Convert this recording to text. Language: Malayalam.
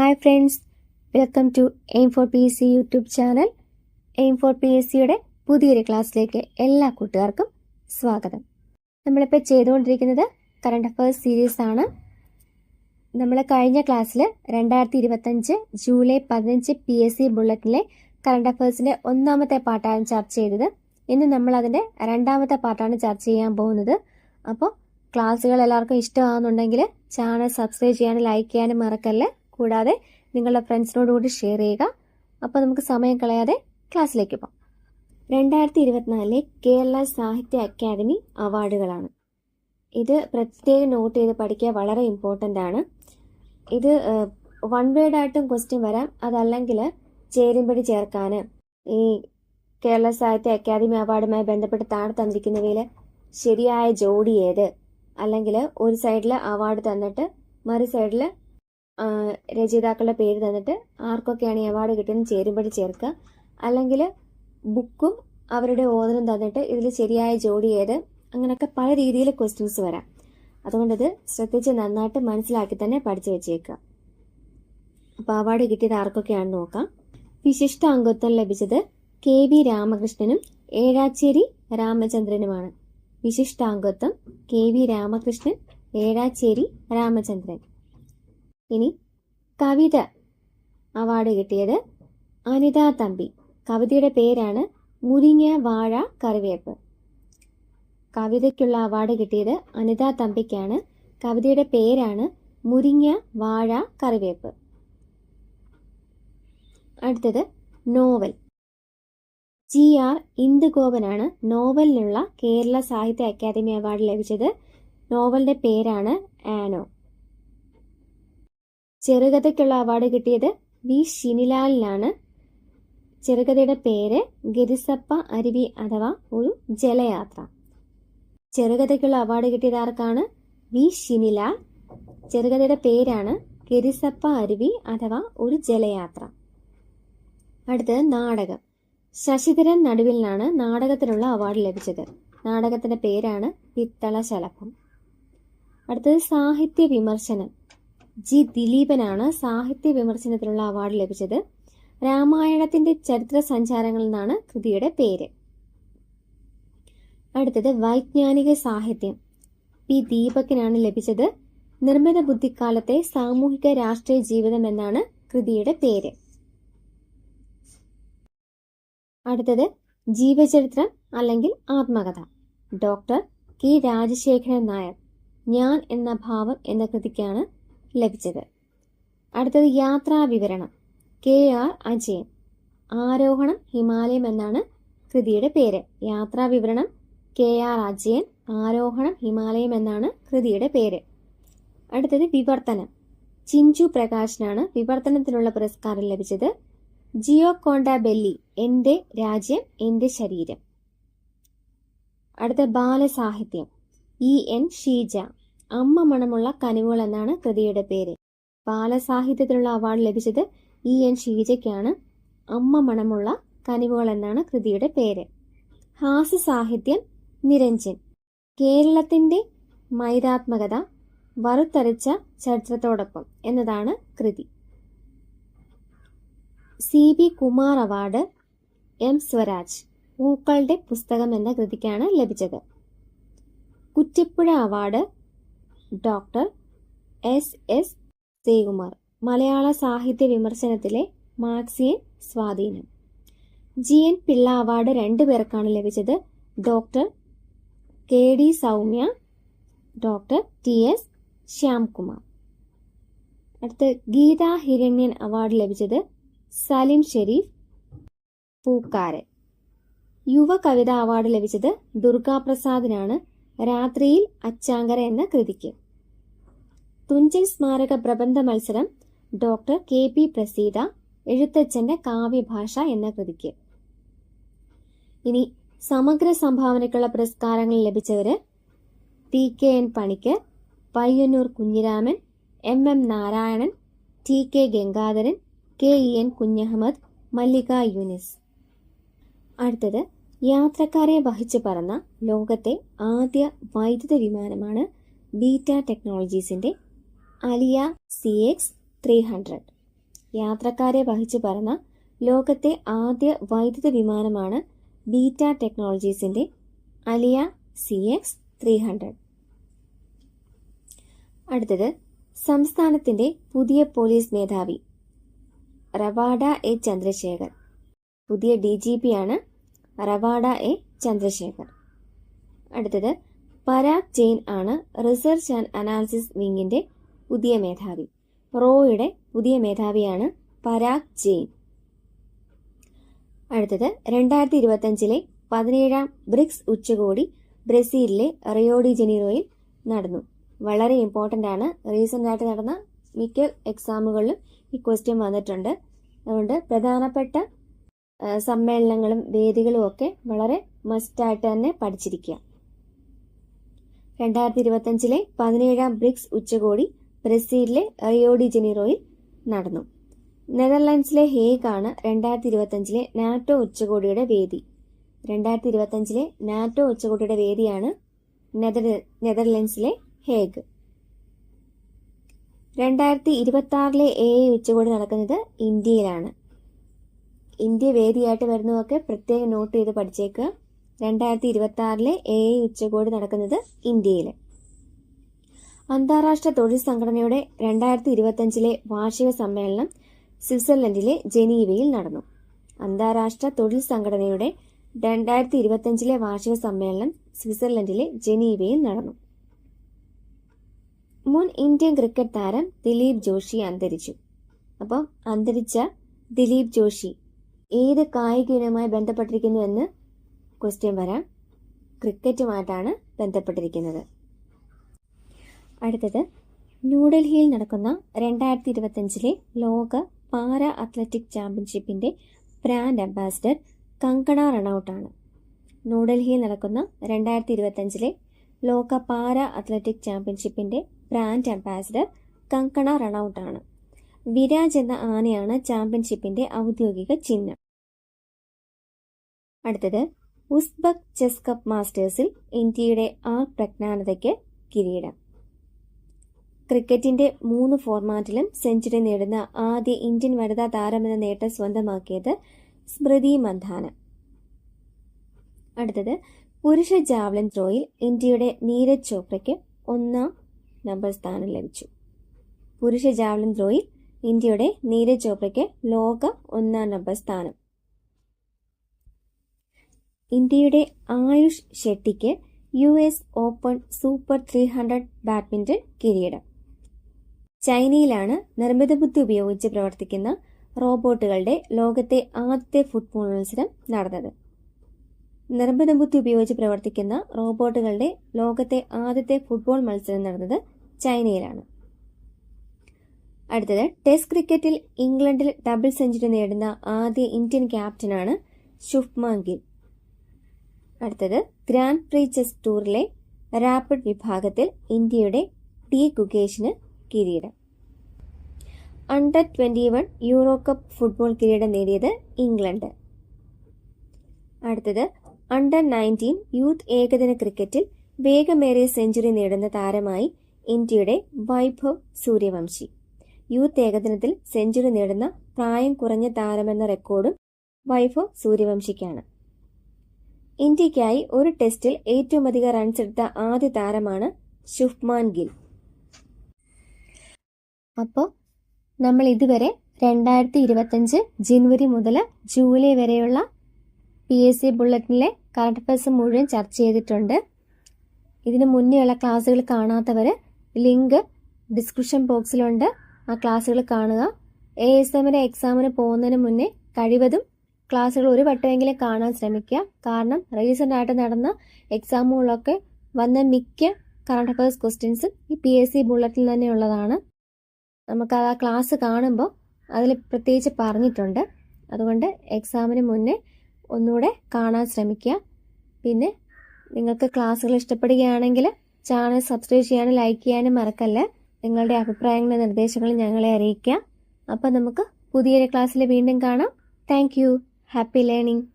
Hi friends welcome to aim for P S C YouTube channel aim for P S സിയുടെ പുതിയൊരു ക്ലാസ്സിലേക്ക് എല്ലാ കൂട്ടുകാർക്കും സ്വാഗതം. നമ്മളിപ്പോൾ ചെയ്തുകൊണ്ടിരിക്കുന്നത് കറണ്ട് അഫയേഴ്സ് സീരീസ് ആണ്. നമ്മൾ കഴിഞ്ഞ ക്ലാസ്സിൽ രണ്ടായിരത്തി ഇരുപത്തഞ്ച് ജൂലൈ പതിനഞ്ച് പി എസ് സി ബുള്ളറ്റിലെ കറണ്ട് അഫയേഴ്സിന്റെ ഒന്നാമത്തെ പാട്ടാണ് ചർച്ച ചെയ്തത്. ഇന്ന് നമ്മൾ അതിന്റെ രണ്ടാമത്തെ പാട്ടാണ് ചർച്ച ചെയ്യാൻ പോകുന്നത്. അപ്പോൾ ക്ലാസ്സുകൾ എല്ലാവർക്കും ഇഷ്ടമാകുന്നുണ്ടെങ്കിൽ ചാനൽ സബ്സ്ക്രൈബ് ചെയ്യാനും ലൈക്ക് ചെയ്യാനും മറക്കല്ലേ? കൂടാതെ നിങ്ങളുടെ ഫ്രണ്ട്സിനോട് കൂടി ഷെയർ ചെയ്യുക. അപ്പോൾ നമുക്ക് സമയം കളയാതെ ക്ലാസ്സിലേക്ക് പോകാം. രണ്ടായിരത്തി ഇരുപത്തിനാലിലെ കേരള സാഹിത്യ അക്കാദമി അവാർഡുകളാണ് ഇത് പ്രത്യേകം നോട്ട് ചെയ്ത് പഠിക്കുക വളരെ ഇമ്പോർട്ടന്റ് ആണ്. ഇത് വൺ വേർഡ് ആയിട്ടും ക്വസ്റ്റ്യൻ വരാം. അതല്ലെങ്കിൽ ചേരുംപടി ചേർക്കാൻ ഈ കേരള സാഹിത്യ അക്കാദമി അവാർഡുമായി ബന്ധപ്പെട്ട് താഴെ തന്നിരിക്കുന്നവയിൽ ശരിയായ ജോഡി ഏത്? അല്ലെങ്കിൽ ഒരു സൈഡിൽ അവാർഡ് തന്നിട്ട് മറു സൈഡിൽ രചയിതാക്കളുടെ പേര് തന്നിട്ട് ആർക്കൊക്കെയാണ് ഈ അവാർഡ് കിട്ടുന്നത് ചേരുമ്പോൾ ചേർക്കുക. അല്ലെങ്കിൽ ബുക്കും അവരുടെ ഓതനും തന്നിട്ട് ഇതിൽ ശരിയായ ജോഡി ഏത്? അങ്ങനെയൊക്കെ പല രീതിയിൽ ക്വസ്റ്റ്യൻസ് വരാം. അതുകൊണ്ട് ഇത് ശ്രദ്ധിച്ച് നന്നായിട്ട് മനസ്സിലാക്കി തന്നെ പഠിച്ചു വെച്ചേക്കുക. അപ്പോൾ അവാർഡ് കിട്ടിയത് ആർക്കൊക്കെയാണെന്ന് നോക്കാം. വിശിഷ്ട അംഗത്വം ലഭിച്ചത് കെ വി രാമകൃഷ്ണനും ഏഴാച്ചേരി രാമചന്ദ്രനുമാണ്. വിശിഷ്ടാംഗത്വം കെ വി രാമകൃഷ്ണൻ ഏഴാച്ചേരി രാമചന്ദ്രൻ. ഇനി കവിത അവാർഡ് കിട്ടിയത് അനിത തമ്പി. കവിതയുടെ പേരാണ് മുരിങ്ങ വാഴ കറിവേപ്പ്. കവിതയ്ക്കുള്ള അവാർഡ് കിട്ടിയത് അനിത തമ്പിക്കാണ്. കവിതയുടെ പേരാണ് മുരിങ്ങ വാഴ കറിവേപ്പ്. അടുത്തത് നോവൽ. ജി ആർ ഇന്ദുഗോപനാണ് നോവലിനുള്ള കേരള സാഹിത്യ അക്കാദമി അവാർഡ് ലഭിച്ചത്. നോവലിന്റെ പേരാണ് ആനോ. ചെറുകഥയ്ക്കുള്ള അവാർഡ് കിട്ടിയത് വി ഷിനിലാലിനാണ് ചെറുകഥയുടെ പേര് ഗിരിസപ്പ അരുവി അഥവാ ഒരു ജലയാത്ര. ചെറുകഥയ്ക്കുള്ള അവാർഡ് കിട്ടിയത് ആർക്കാണ്? വി ഷിനിലാൽ ചെറുകഥയുടെ പേരാണ് ഗിരിസപ്പ അരുവി അഥവാ ഒരു ജലയാത്ര. അടുത്തത് നാടകം. ശശിധരൻ നടുവിലിനാണ് നാടകത്തിനുള്ള അവാർഡ് ലഭിച്ചത്. നാടകത്തിന്റെ പേരാണ് പിത്തള ശലഭം അടുത്തത് സാഹിത്യ വിമർശനം. ജി ദിലീപനാണ് സാഹിത്യ വിമർശനത്തിനുള്ള അവാർഡ് ലഭിച്ചത്. രാമായണത്തിന്റെ ചരിത്ര സഞ്ചാരങ്ങളിൽ നിന്നാണ് കൃതിയുടെ പേര്. അടുത്തത് വൈജ്ഞാനിക സാഹിത്യം. പി ദീപകിനാണ് ലഭിച്ചത് നിർമ്മിത ബുദ്ധിക്കാലത്തെ സാമൂഹിക രാഷ്ട്രീയ ജീവിതം എന്നാണ് കൃതിയുടെ പേര്. അടുത്തത് ജീവചരിത്രം അല്ലെങ്കിൽ ആത്മകഥ. ഡോക്ടർ കെ രാജശേഖരൻ നായർ ഞാൻ എന്ന ഭാവം എന്ന കൃതിക്കാണ് ലഭിച്ചത്. അടുത്തത് യാത്രാ വിവരണം. K R Ajayan. ആരോഹണം ഹിമാലയം എന്നാണ് കൃതിയുടെ പേര്. യാത്രാ വിവരണം കെ ആർ അജയൻ ആരോഹണം ഹിമാലയം എന്നാണ് കൃതിയുടെ പേര്. അടുത്തത് വിവർത്തനം. ചിഞ്ചു പ്രകാശിനാണ് വിവർത്തനത്തിനുള്ള പുരസ്കാരം ലഭിച്ചത്. ജിയോ കോണ്ട ബെല്ലി എന്റെ രാജ്യം എന്റെ ശരീരം. അടുത്ത ബാലസാഹിത്യം. E N Sheeja. അമ്മ മണമുള്ള കനിവുകൾ എന്നാണ് കൃതിയുടെ പേര്. ബാലസാഹിത്യത്തിനുള്ള അവാർഡ് ലഭിച്ചത് ഇ. എൻ. ഷീജയ്ക്കാണ്. അമ്മ മണമുള്ള കനിവുകൾ എന്നാണ് കൃതിയുടെ പേര്. ഹാസ്യ സാഹിത്യം നിരഞ്ജൻ. കേരളത്തിന്റെ മൈതാത്മകത വറുത്തരച്ച ചരിത്രത്തോടൊപ്പം എന്നതാണ് കൃതി. C. B. Kumar award M. Swaraj പൂക്കളുടെ പുസ്തകം എന്ന കൃതിക്കാണ് ലഭിച്ചത്. Kuttipuzha award doctor S S Sreekumar. മലയാള സാഹിത്യ വിമർശനത്തിലെ മാർക്സിയൻ സ്വാധീനം. ജി എൻ പിള്ള അവാർഡ് രണ്ടു പേർക്കാണ് ലഭിച്ചത്. Doctor K D Soumya doctor T S Shyamkumar. അടുത്ത് ഗീത ഹിരണ്യൻ അവാർഡ് ലഭിച്ചത് സലിം ഷെരീഫ് പൂക്കാരൻ. യുവ കവിതാ അവാർഡ് ലഭിച്ചത് ദുർഗാപ്രസാദിനാണ്. രാത്രിയിൽ അച്ചാങ്കര എന്ന കൃതിക്ക്. തുഞ്ചൻ സ്മാരക പ്രബന്ധ മത്സരം ഡോക്ടർ കെ പി പ്രസീത എഴുത്തച്ഛന്റെ കാവ്യഭാഷ എന്ന കൃതിക്ക്. ഇനി സമഗ്ര സംഭാവനയ്ക്കുള്ള പുരസ്കാരങ്ങൾ ലഭിച്ചവര് T K N Panicker Payyanur Kunhiraman M M Narayanan T K Gangadharan K E N Kunhahammed Mallika Younis. അടുത്തത് യാത്രക്കാരെ വഹിച്ചു പറന്ന ലോകത്തെ ആദ്യ വൈദ്യുത വിമാനമാണ് Beta ടെക്നോളജീസിന്റെ Alia C X three hundred. യാത്രക്കാരെ വഹിച്ചു പറന്ന ലോകത്തെ ആദ്യ വൈദ്യുത വിമാനമാണ് Beta ടെക്നോളജീസിന്റെ Alia C X three hundred. അടുത്തത് സംസ്ഥാനത്തിന്റെ പുതിയ പോലീസ് മേധാവി റവാഡ എ ചന്ദ്രശേഖർ. പുതിയ ഡി ജി പി ആണ് റവാഡ എ ചന്ദ്രശേഖർ. അടുത്തത് പരാഗ് ജെയിൻ ആണ് റിസർച്ച് ആൻഡ് അനാലിസിസ് വിങ്ങിന്റെ പുതിയ മേധാവി. റോയുടെ പുതിയ മേധാവിയാണ് പരാഗ് ജെയിൻ. അടുത്തത് രണ്ടായിരത്തി ഇരുപത്തഞ്ചിലെ പതിനേഴാം ബ്രിക്സ് ഉച്ചകോടി ബ്രസീലിലെ റിയോഡി ജനീറോയിൽ നടന്നു. വളരെ ഇമ്പോർട്ടന്റ് ആണ്. റീസെന്റ് ആയിട്ട് നടന്ന മിക്ക എക്സാമുകളിലും ഈ ക്വസ്റ്റ്യൻ വന്നിട്ടുണ്ട്. അതുകൊണ്ട് പ്രധാനപ്പെട്ട സമ്മേളനങ്ങളും വേദികളും ഒക്കെ വളരെ മസ്റ്റായിട്ട് തന്നെ പഠിച്ചിരിക്കുക. രണ്ടായിരത്തി ഇരുപത്തഞ്ചിലെ പതിനേഴാം ബ്രിക്സ് ഉച്ചകോടി ബ്രസീലിലെ റിയോഡി ജനീറോയിൽ നടന്നു. നെതർലാൻഡ്സിലെ ഹേഗ് ആണ് രണ്ടായിരത്തി ഇരുപത്തഞ്ചിലെ നാറ്റോ ഉച്ചകോടിയുടെ വേദി. രണ്ടായിരത്തി ഇരുപത്തഞ്ചിലെ നാറ്റോ ഉച്ചകോടിയുടെ വേദിയാണ് നെതർ നെതർലാൻഡ്സിലെ ഹേഗ്. രണ്ടായിരത്തി ഇരുപത്തി ആറിലെ എ ഉച്ചകോടി നടക്കുന്നത് ഇന്ത്യയിലാണ്. ഇന്ത്യ വേദിയായിട്ട് വരുന്നതൊക്കെ പ്രത്യേകം നോട്ട് ചെയ്ത് പഠിച്ചേക്കുക. രണ്ടായിരത്തി ഇരുപത്തി ആറിലെ എ ഐ ഉച്ചകോടി നടക്കുന്നത് ഇന്ത്യയിൽ അന്താരാഷ്ട്ര തൊഴിൽ സംഘടനയുടെ രണ്ടായിരത്തി ഇരുപത്തഞ്ചിലെ വാർഷിക സമ്മേളനം സ്വിറ്റ്സർലൻഡിലെ ജനീവയിൽ നടന്നു. അന്താരാഷ്ട്ര തൊഴിൽ സംഘടനയുടെ രണ്ടായിരത്തി ഇരുപത്തഞ്ചിലെ വാർഷിക സമ്മേളനം സ്വിറ്റ്സർലൻഡിലെ ജനീവയിൽ നടന്നു. മുൻ ഇന്ത്യൻ ക്രിക്കറ്റ് താരം ദിലീപ് ജോഷി അന്തരിച്ചു. അപ്പം അന്തരിച്ച ദിലീപ് ജോഷി ഏത് കായിക ഇനവുമായി ബന്ധപ്പെട്ടിരിക്കുന്നു എന്ന് ക്വസ്റ്റ്യൻ വരാം. ക്രിക്കറ്റുമായിട്ടാണ് ബന്ധപ്പെട്ടിരിക്കുന്നത്. അടുത്തത് ന്യൂഡൽഹിയിൽ നടക്കുന്ന രണ്ടായിരത്തി ഇരുപത്തഞ്ചിലെ ലോക പാര അത്ലറ്റിക് ചാമ്പ്യൻഷിപ്പിന്റെ ബ്രാൻഡ് അംബാസിഡർ കങ്കണ റണൌട്ടാണ്. ന്യൂഡൽഹിയിൽ നടക്കുന്ന രണ്ടായിരത്തി ഇരുപത്തഞ്ചിലെ ലോക പാര അത്ലറ്റിക് ചാമ്പ്യൻഷിപ്പിന്റെ ബ്രാൻഡ് അംബാസിഡർ കങ്കണ റണൌട്ടാണ്. വിരാജ് എന്ന ആനയാണ് ചാമ്പ്യൻഷിപ്പിന്റെ ഔദ്യോഗിക ചിഹ്നം. അടുത്തത് ഉസ്ബക് ചെസ് കപ്പ് മാസ്റ്റേഴ്സിൽ ഇന്ത്യയുടെ ആർ പ്രജ്ഞാനതയ്ക്ക് കിരീടം. ക്രിക്കറ്റിന്റെ മൂന്ന് ഫോർമാറ്റിലും സെഞ്ചുറി നേടുന്ന ആദ്യ ഇന്ത്യൻ വനിതാ താരമെന്ന നേട്ടം സ്വന്തമാക്കിയത് സ്മൃതി മന്ധാന. അടുത്തത് പുരുഷ ജാവ്ലിൻ ത്രോയിൽ ഇന്ത്യയുടെ നീരജ് ചോപ്രയ്ക്ക് ഒന്നാം നമ്പർ സ്ഥാനം ലഭിച്ചു. പുരുഷ ജാവ്ലിൻ ത്രോയിൽ ഇന്ത്യയുടെ നീരജ് ചോപ്രയ്ക്ക് ലോക ഒന്നാം നമ്പർ സ്ഥാനം ഇന്ത്യയുടെ Ayush ഷെട്ടിക്ക് U S open super three hundred badminton കിരീടം. ചൈനയിലാണ് നിർമ്മിത ബുദ്ധി ഉപയോഗിച്ച് പ്രവർത്തിക്കുന്ന റോബോട്ടുകളുടെ ലോകത്തെ ആദ്യത്തെ ഫുട്ബോൾ മത്സരം നടന്നത്. നിർമ്മിത ബുദ്ധി ഉപയോഗിച്ച് പ്രവർത്തിക്കുന്ന റോബോട്ടുകളുടെ ലോകത്തെ ആദ്യത്തെ ഫുട്ബോൾ മത്സരം നടന്നത് ചൈനയിലാണ്. അടുത്തത് ടെസ്റ്റ് ക്രിക്കറ്റിൽ ഇംഗ്ലണ്ടിൽ ഡബിൾ സെഞ്ചുറി നേടുന്ന ആദ്യ ഇന്ത്യൻ ക്യാപ്റ്റനാണ് ശുഭ്മാൻ ഗിൽ. അടുത്തത് ഗ്രാൻഡ് പ്രീ ചെസ് ടൂറിലെ റാപ്പിഡ് വിഭാഗത്തിൽ ഇന്ത്യയുടെ ടി ഗുകേഷിന് കിരീടം. Under twenty one euro cup football കിരീടം നേടിയത് ഇംഗ്ലണ്ട്. അടുത്തത് അണ്ടർ നയന്റീൻ യൂത്ത് ഏകദിന ക്രിക്കറ്റിൽ വേഗമേറിയ സെഞ്ചുറി നേടുന്ന താരമായി ഇന്ത്യയുടെ വൈഭവ് സൂര്യവംശി. യൂത്ത് ഏകദിനത്തിൽ സെഞ്ചുറി നേടുന്ന പ്രായം കുറഞ്ഞ താരമെന്ന റെക്കോർഡും വൈഭവ് സൂര്യവംശിക്കാണ്. ഇന്ത്യയ്ക്കായി ഒരു ടെസ്റ്റിൽ ഏറ്റവും അധികം റൺസ് എടുത്ത ആദ്യ താരമാണ് ശുഭ്മാൻ ഗിൽ. അപ്പോൾ നമ്മൾ ഇതുവരെ രണ്ടായിരത്തി ഇരുപത്തഞ്ച് ജനുവരി മുതൽ ജൂലൈ വരെയുള്ള പി എസ് സി ബുള്ളറ്റിനിലെ കറണ്ട് അഫയേഴ്സ് മുഴുവൻ ചർച്ച ചെയ്തിട്ടുണ്ട്. ഇതിന് മുന്നെയുള്ള ക്ലാസ്സുകൾ കാണാത്തവർ ലിങ്ക് ഡിസ്ക്രിപ്ഷൻ ബോക്സിലുണ്ട്. ആ ക്ലാസ്സുകൾ കാണുക. എ എസ് എമ്മിന്റെ എക്സാമിന് പോകുന്നതിന് മുന്നേ കഴിവതും ക്ലാസ്സുകൾ ഒരു വട്ടമെങ്കിലും കാണാൻ ശ്രമിക്കുക. കാരണം റീസെന്റ് ആയിട്ട് നടന്ന എക്സാമുകളൊക്കെ വന്ന മിക്ക കറണ്ട് അഫയേഴ്സ് ക്വസ്റ്റ്യൻസും ഈ പി എസ് സി ബുള്ളറ്റിൽ തന്നെ ഉള്ളതാണ്. നമുക്ക് ആ ക്ലാസ് കാണുമ്പോൾ അതിൽ പ്രത്യേകിച്ച് പറഞ്ഞിട്ടുണ്ട്. അതുകൊണ്ട് എക്സാമിന് മുന്നേ ഒന്നുകൂടെ കാണാൻ ശ്രമിക്കുക. പിന്നെ നിങ്ങൾക്ക് ക്ലാസ്സുകൾ ഇഷ്ടപ്പെടുകയാണെങ്കിൽ ചാനൽ സബ്സ്ക്രൈബ് ചെയ്യാനും ലൈക്ക് ചെയ്യാനും മറക്കല്ല. നിങ്ങളുടെ അഭിപ്രായങ്ങളും നിർദ്ദേശങ്ങളും ഞങ്ങളെ അറിയിക്കുക. അപ്പം നമുക്ക് പുതിയൊരു ക്ലാസ്സിൽ വീണ്ടും കാണാം. Thank Happy learning!